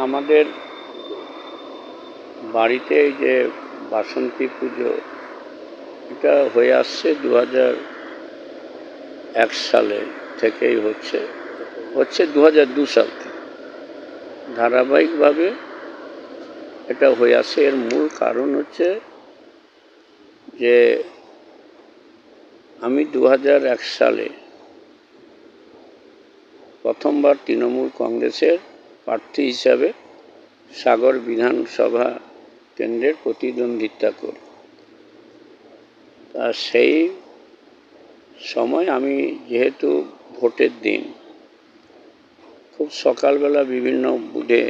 আমাদের বাড়িতে এই যে বাসন্তী পুজো, এটা হয়ে আসছে দু এক সালে থেকেই হচ্ছে। হচ্ছে দু দু সাল থেকে। ধারাবাহিকভাবে এটা হয়ে আসে এর মূল কারণ হচ্ছে যে আমি দু এক সালে প্রথমবার তৃণমূল কংগ্রেসের প্রার্থী হিসাবে সাগর বিধানসভা কেন্দ্রের প্রতিদ্বন্দ্বিতা করি। তা সেই সময় আমি যেহেতু ভোটের দিন, খুব সকালবেলা বিভিন্ন বুধে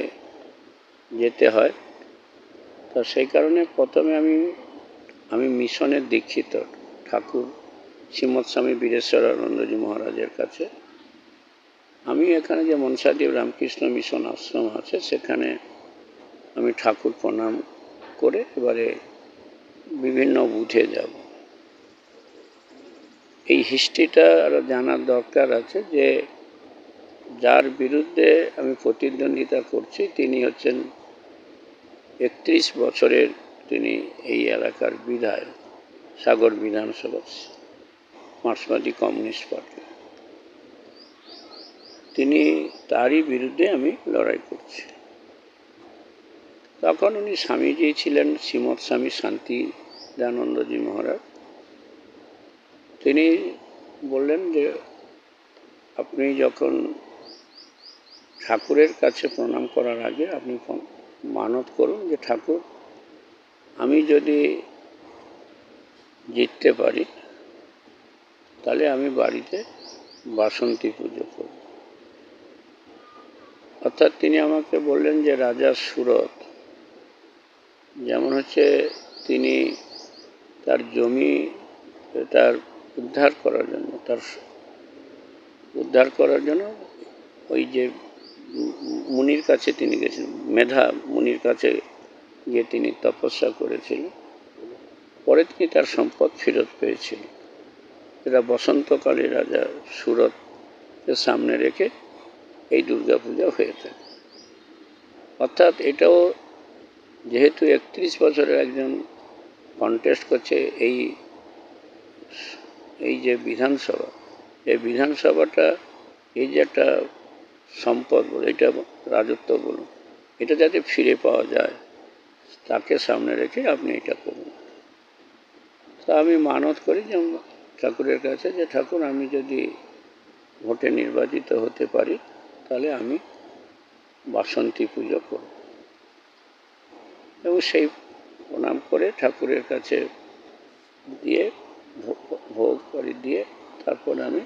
যেতে হয়, তা সেই কারণে প্রথমে আমি আমি মিশনের দীক্ষিত ঠাকুর শ্রীমৎ স্বামী বীরেশ্বরানন্দজি মহারাজের কাছে আমি এখানে যে মনসাদেব রামকৃষ্ণ মিশন আশ্রম আছে, সেখানে আমি ঠাকুর প্রণাম করে এবারে বিভিন্ন বুথে যাব। এই হিস্ট্রিটা আরও জানার দরকার আছে যে, যার বিরুদ্ধে আমি প্রতিদ্বন্দ্বিতা করছি, তিনি হচ্ছেন একত্রিশ বছরের তিনি এই এলাকার বিধায়ক, সাগর বিধানসভা মার্ক্সবাদী কমিউনিস্ট পার্টি তিনি তারই বিরুদ্ধে আমি লড়াই করছি। তখন উনি স্বামীজি ছিলেন, শ্রীমৎ স্বামী শান্তি দানন্দজি মহারাজ। তিনি বললেন যে, আপনি যখন ঠাকুরের কাছে প্রণাম করার আগে আপনি মানত করুন যে, ঠাকুর, আমি যদি জিততে পারি, তাহলে আমি বাড়িতে বাসন্তী পুজো করব। অর্থাৎ তিনি আমাকে বললেন যে রাজা সুরত, যেমন হচ্ছে তিনি তার জমি, তার উদ্ধার করার জন্য, তার উদ্ধার করার জন্য ওই যে মুনির কাছে তিনি গেছেন, মেধা মুনির কাছে গিয়ে তিনি তপস্যা করেছিলেন পরে তিনি তার সম্পদ ফেরত পেয়েছিলেন। এটা বসন্তকালে রাজা সুরতকে সামনে রেখে এই দুর্গাপূজা হয়ে থাকে। অর্থাৎ এটাও যেহেতু একত্রিশ বছরের একজন কন্টেস্ট করছে এই এই যে বিধানসভা, এই বিধানসভাটা এই যে একটা সম্পদ বলে, এটা রাজত্ব বলুন, এটা যাতে ফিরে পাওয়া যায়, তাকে সামনে রেখে আপনি এটা করুন। তা আমি মানত করি যে ঠাকুরের কাছে যে, ঠাকুর, আমি যদি ভোটে নির্বাচিত হতে পারি তাহলে আমি বাসন্তী পুজো করব। এবং সেই প্রণাম করে ঠাকুরের কাছে দিয়ে, ভোগ- করে দিয়ে তারপর আমি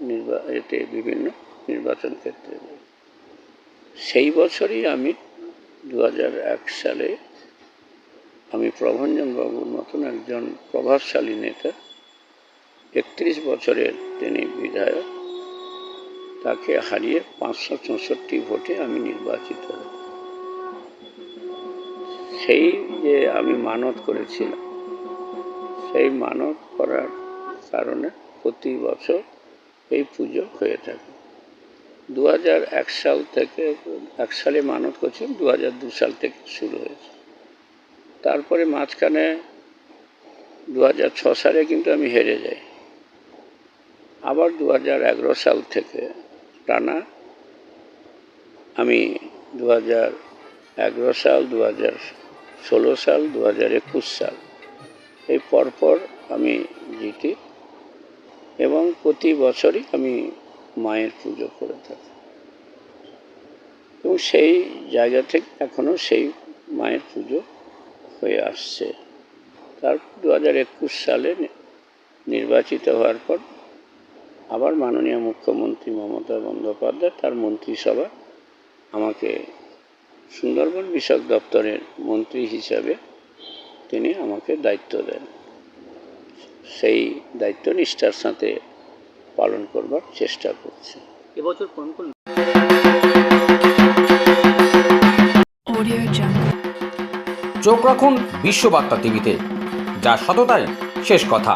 নির্বা, এতে বিভিন্ন নির্বাচন ক্ষেত্রে যাই। সেই বছরই আমি দু সালে আমি প্রভঞ্জন বাবুর মতন একজন প্রভাবশালী নেতা, একত্রিশ বছরের তিনি বিধায়ক তাকে হারিয়ে পাঁচশো চৌষট্টি ভোটে আমি নির্বাচিত। হই সেই যে আমি মানত করেছিলাম, সেই মানত করার কারণে প্রতি বছর এই পুজো হয়ে থাকে। দু এক সাল থেকে, এক সালে মানত করছিলাম দু দু সাল থেকে শুরু হয়েছে। তারপরে মাঝখানে দু হাজার ছ সালে কিন্তু আমি হেরে যাই। আবার দু হাজার এগারো সাল থেকে টানা। আমি দু হাজার এগারো সাল দু হাজার ষোলো সাল দু হাজার একুশ সাল। এই পরপর আমি জিতি এবং প্রতি বছরই আমি মায়ের পুজো করে থাকি। এবং সেই জায়গা থেকে এখনও সেই মায়ের পুজো হয়ে আসছে। তার দু হাজার একুশ সালে নির্বাচিত হওয়ার পর আবার মাননীয় মুখ্যমন্ত্রী মমতা বন্দ্যোপাধ্যায় তার মন্ত্রিসভা আমাকে সুন্দরবন বিষয়ক দপ্তরের মন্ত্রী হিসাবে তিনি আমাকে দায়িত্ব দেন। সেই দায়িত্ব নিষ্ঠার সাথে পালন করবার চেষ্টা করছি। এবছর কোন কোন চোখ রাখুন বিশ্ববার্তা টিভিতে যা সততাই শেষ কথা।